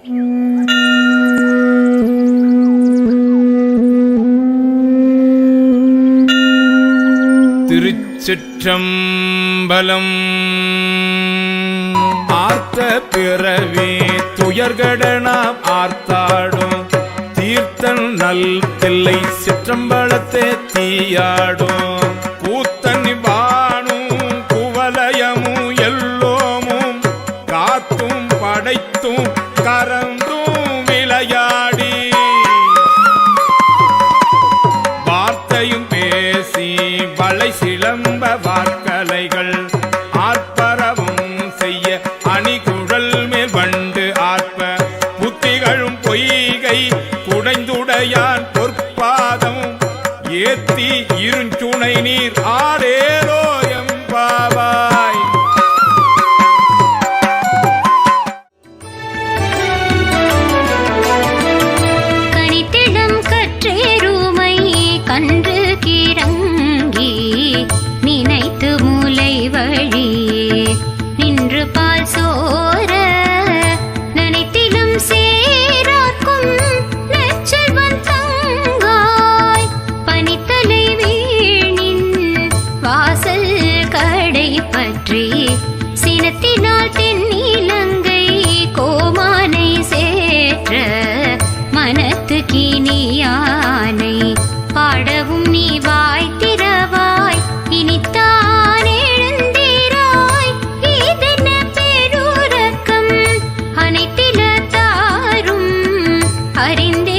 திருச்சிற்றம்பலம். ஆத்த பிறவி துயர்கடனா ஆர்த்தாடும். தீர்த்தன் நல் தில்லை சிற்றம்பலத்தை தீயாடும். கூத்தன் வானும் குவலயமும் உடையான் பொற்பாதம் ஏத்தி இருஞ்சுனை நீர் ஆடேலோ எம்பாவாய். கணித்திடம் கற்றேருமை கண்டு அறிந்து